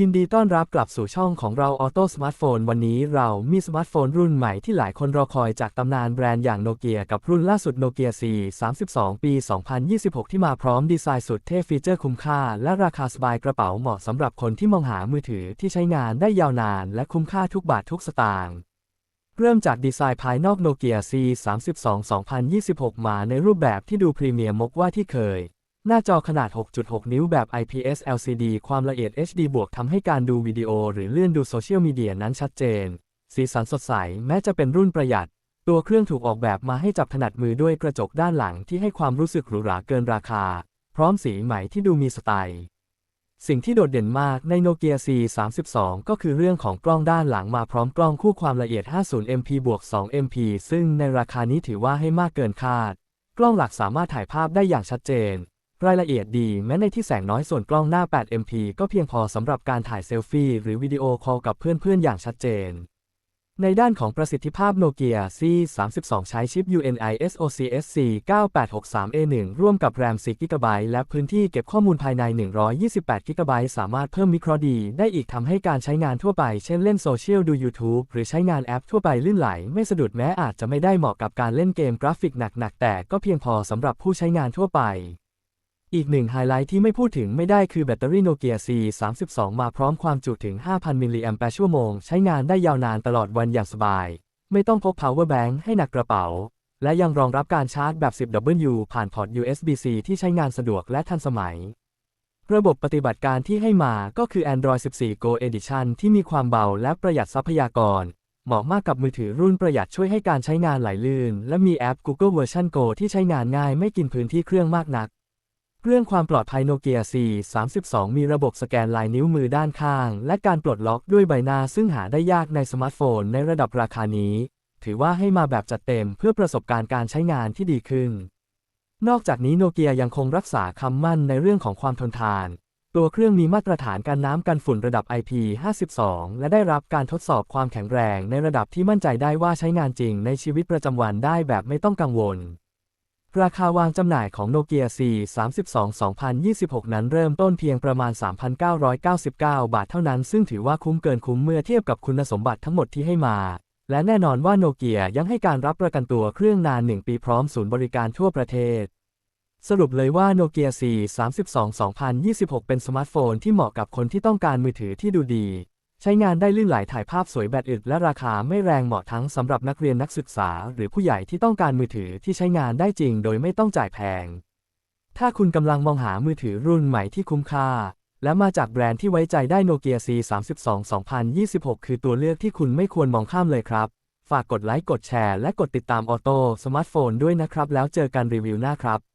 ยินดีต้อนรับกลับสู่ช่องของเราออโต้สมาร์ทโฟนวันนี้เรามีสมาร์ทโฟนรุ่นใหม่ที่หลายคนรอคอยจากตำนานแบรนด์อย่างโนเกียกับรุ่นล่าสุดโนเกีย C 32 ปี 2026 ที่มาพร้อมดีไซน์สุดเท่ฟีเจอร์คุ้มค่า และราคาสบายกระเป๋าเหมาะสำหรับคนที่มองหามือถือที่ใช้งานได้ยาวนาน และคุ้มค่าทุกบาททุกสตางค์เริ่มจากดีไซน์ภายนอกโนเกีย C 32 2026 มาในรูปแบบที่ดูพรีเมียมมกว่าที่เคย หน้าจอขนาด 6.6 นิ้วแบบ IPS LCD ความละเอียด HD บวกทำให้การดูวิดีโอหรือเลื่อนดูโซเชียลมีเดียนั้นชัดเจน สีสันสดใส แม้จะเป็นรุ่นประหยัด ตัวเครื่องถูกออกแบบมาให้จับถนัดมือด้วยกระจกด้านหลังที่ให้ความรู้สึกหรูหราเกินราคา พร้อมสีใหม่ที่ดูมีสไตล์สิ่งที่โดดเด่นมากในโนเกีย C32 ก็คือเรื่องของกล้องด้านหลังมาพร้อมกล้องคู่ความละเอียด 50MP บวก 2MP ซึ่งในราคานี้ถือว่าให้มากเกินคาด กล้องหลักสามารถถ่ายภาพได้อย่างชัดเจน รายละเอียดดีแม้ในที่แสงน้อยส่วนกล้องหน้า 8MP ก็เพียงพอสำหรับการถ่ายเซลฟี่หรือวิดีโอคอลกับเพื่อนๆ อย่างชัดเจน ในด้านของประสิทธิภาพโนเกีย C32 ใช้ชิป UNI SoC SC 9863A1 ร่วมกับแรม 4GB และพื้นที่เก็บข้อมูลภายใน 128GB สามารถเพิ่มมิโครดี ได้อีกทำให้การใช้งานทั่วไป เช่นเล่นโซเชียลดู YouTube หรือใช้งานแอปทั่วไปลื่นไหล ไม่สะดุดแม้อาจจะไม่ได้เหมาะกับการเล่นเกมกราฟิกหนักๆแต่ก็เพียงพอสำหรับผู้ใช้งานทั่วไป อีกหนึ่งไฮไลท์ที่ไม่พูดถึงไม่ได้คือแบตเตอรี่โนเกีย C32 มาพร้อมความจุถึง 5,000 มิลลิแอมแปร์ชั่วโมง ใช้งานได้ยาวนานตลอดวันอย่างสบาย ไม่ต้องพก power bank ให้หนักกระเป๋า และยังรองรับการชาร์จแบบ 10W ผ่านพอร์ต USB-C ที่ใช้งานสะดวกและทันสมัย ระบบปฏิบัติการที่ให้มาก็คือ Android 14 Go Edition ที่มีความเบาและประหยัดทรัพยากร เหมาะมากกับมือถือรุ่นประหยัดช่วยให้การใช้งานไหลลื่น และมีแอป Google Version Go ที่ใช้งานง่ายไม่กินพื้นที่เครื่องมากนัก เรื่องความปลอดภัยโนเกีย C32 มีระบบสแกนลายนิ้วมือด้านข้าง และการปลดล็อกด้วยใบหน้าซึ่งหาได้ยากในสมาร์ทโฟนในระดับราคานี้ ถือว่าให้มาแบบจัดเต็มเพื่อประสบการณ์การใช้งานที่ดีขึ้น นอกจากนี้โนเกียยังคงรักษาคำมั่นในเรื่องของความทนทาน ตัวเครื่องมีมาตรฐานการน้ำกันฝุ่นระดับ IP52 และได้รับการทดสอบความแข็งแรงในระดับที่มั่นใจได้ว่าใช้งานจริงในชีวิตประจำวันได้แบบไม่ต้องกังวล ราคาวางจำหน่ายของโนเกีย C32 2026 นั้นเริ่มต้นเพียงประมาณ 3,999 บาทเท่านั้น ซึ่งถือว่าคุ้มเกินคุ้มเมื่อเทียบกับคุณสมบัติทั้งหมดที่ให้มา และแน่นอนว่าโนเกียยังให้การรับประกันตัวเครื่องนาน 1 ปีพร้อมศูนย์บริการทั่วประเทศ สรุปเลยว่าโนเกีย C32 2026 เป็นสมาร์ทโฟนที่เหมาะกับคนที่ต้องการมือถือที่ดูดี ใช้งานได้ลื่นไหลถ่ายภาพสวยแบตอึดและราคาไม่แรงเหมาะทั้งสำหรับนักเรียนนักศึกษา หรือผู้ใหญ่ที่ต้องการมือถือที่ใช้งานได้จริงโดยไม่ต้องจ่ายแพง ถ้าคุณกำลังมองหามือถือรุ่นใหม่ที่คุ้มค่า และมาจากแบรนด์ที่ไว้ใจได้โนเกีย C32 2026 คือตัวเลือกที่คุณไม่ควรมองข้ามเลยครับ ฝากกดไลค์กดแชร์และกดติดตามออโต้สมาร์ทโฟนด้วยนะครับ แล้วเจอกันรีวิวหน้าครับ